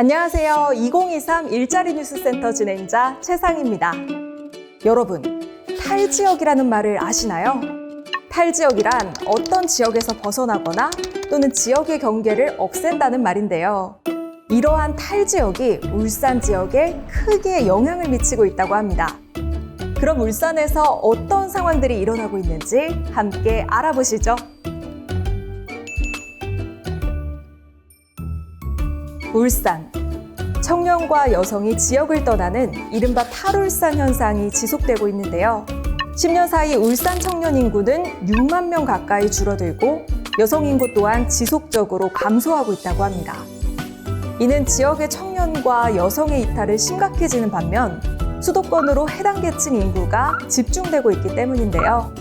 안녕하세요. 2023 일자리 뉴스센터 진행자 최상입니다. 여러분, 탈지역이라는 말을 아시나요? 탈지역이란 어떤 지역에서 벗어나거나 또는 지역의 경계를 없앤다는 말인데요. 이러한 탈지역이 울산 지역에 크게 영향을 미치고 있다고 합니다. 그럼 울산에서 어떤 상황들이 일어나고 있는지 함께 알아보시죠. 울산. 청년과 여성이 지역을 떠나는 이른바 탈울산 현상이 지속되고 있는데요. 10년 사이 울산 청년 인구는 6만 명 가까이 줄어들고 여성 인구 또한 지속적으로 감소하고 있다고 합니다. 이는 지역의 청년과 여성의 이탈을 심각해지는 반면 수도권으로 해당 계층 인구가 집중되고 있기 때문인데요.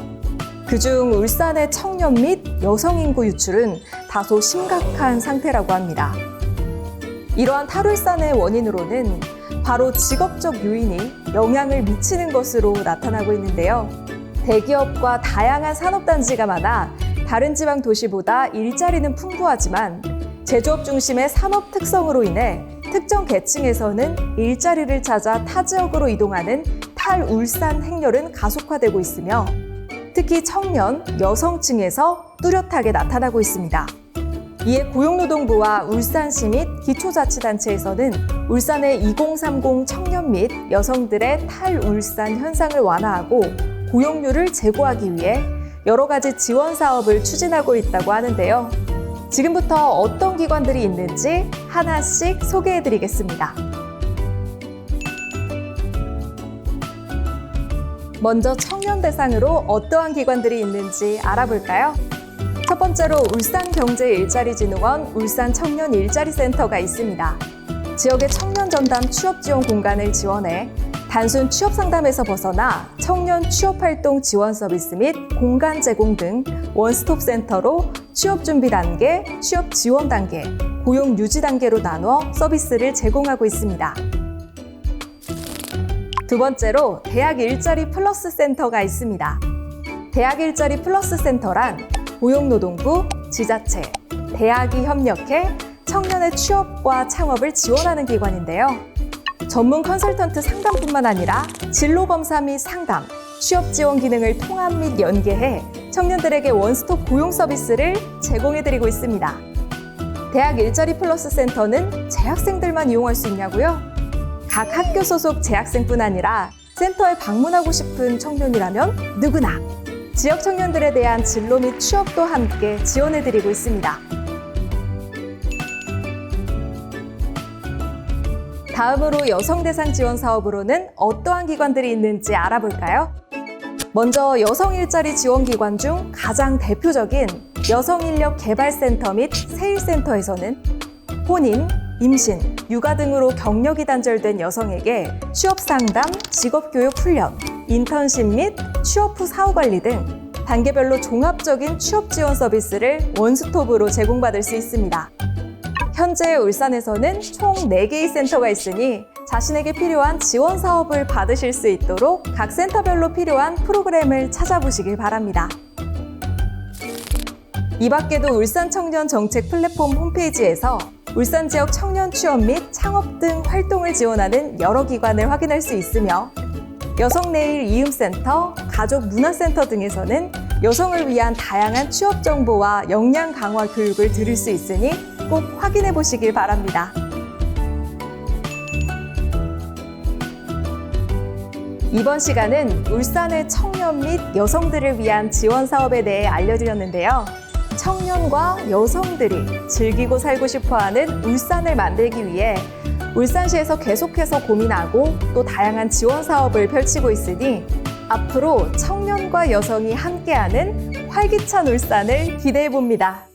그중 울산의 청년 및 여성 인구 유출은 다소 심각한 상태라고 합니다. 이러한 탈울산의 원인으로는 바로 직업적 요인이 영향을 미치는 것으로 나타나고 있는데요. 대기업과 다양한 산업단지가 많아 다른 지방 도시보다 일자리는 풍부하지만 제조업 중심의 산업 특성으로 인해 특정 계층에서는 일자리를 찾아 타 지역으로 이동하는 탈울산 행렬은 가속화되고 있으며 특히 청년, 여성층에서 뚜렷하게 나타나고 있습니다. 이에 고용노동부와 울산시 및 기초자치단체에서는 울산의 2030 청년 및 여성들의 탈울산 현상을 완화하고 고용률을 제고하기 위해 여러 가지 지원 사업을 추진하고 있다고 하는데요. 지금부터 어떤 기관들이 있는지 하나씩 소개해 드리겠습니다. 먼저 청년 대상으로 어떠한 기관들이 있는지 알아볼까요? 첫 번째로 울산경제일자리진흥원 울산청년일자리센터가 있습니다. 지역의 청년 전담 취업 지원 공간을 지원해 단순 취업 상담에서 벗어나 청년 취업 활동 지원 서비스 및 공간 제공 등 원스톱 센터로 취업 준비 단계, 취업 지원 단계, 고용 유지 단계로 나눠 서비스를 제공하고 있습니다. 두 번째로 대학 일자리 플러스 센터가 있습니다. 대학 일자리 플러스 센터란 고용노동부, 지자체, 대학이 협력해 청년의 취업과 창업을 지원하는 기관인데요. 전문 컨설턴트 상담뿐만 아니라 진로 검사 및 상담, 취업 지원 기능을 통합 및 연계해 청년들에게 원스톱 고용 서비스를 제공해드리고 있습니다. 대학 일자리 플러스 센터는 재학생들만 이용할 수 있냐고요? 각 학교 소속 재학생뿐 아니라 센터에 방문하고 싶은 청년이라면 누구나 지역 청년들에 대한 진로 및 취업도 함께 지원해드리고 있습니다. 다음으로 여성 대상 지원 사업으로는 어떠한 기관들이 있는지 알아볼까요? 먼저 여성 일자리 지원 기관 중 가장 대표적인 여성 인력 개발센터 및 세일센터에서는 혼인, 임신, 육아 등으로 경력이 단절된 여성에게 취업 상담, 직업 교육 훈련, 인턴십 및 취업 후 사후 관리 등 단계별로 종합적인 취업 지원 서비스를 원스톱으로 제공받을 수 있습니다. 현재 울산에서는 총 4개의 센터가 있으니 자신에게 필요한 지원 사업을 받으실 수 있도록 각 센터별로 필요한 프로그램을 찾아보시길 바랍니다. 이 밖에도 울산 청년 정책 플랫폼 홈페이지에서 울산 지역 청년 취업 및 창업 등 활동을 지원하는 여러 기관을 확인할 수 있으며 여성 내일 이음센터, 가족 문화센터 등에서는 여성을 위한 다양한 취업 정보와 역량 강화 교육을 들을 수 있으니 꼭 확인해 보시길 바랍니다. 이번 시간은 울산의 청년 및 여성들을 위한 지원 사업에 대해 알려드렸는데요. 청년과 여성들이 즐기고 살고 싶어 하는 울산을 만들기 위해 울산시에서 계속해서 고민하고 또 다양한 지원 사업을 펼치고 있으니 앞으로 청년과 여성이 함께하는 활기찬 울산을 기대해 봅니다.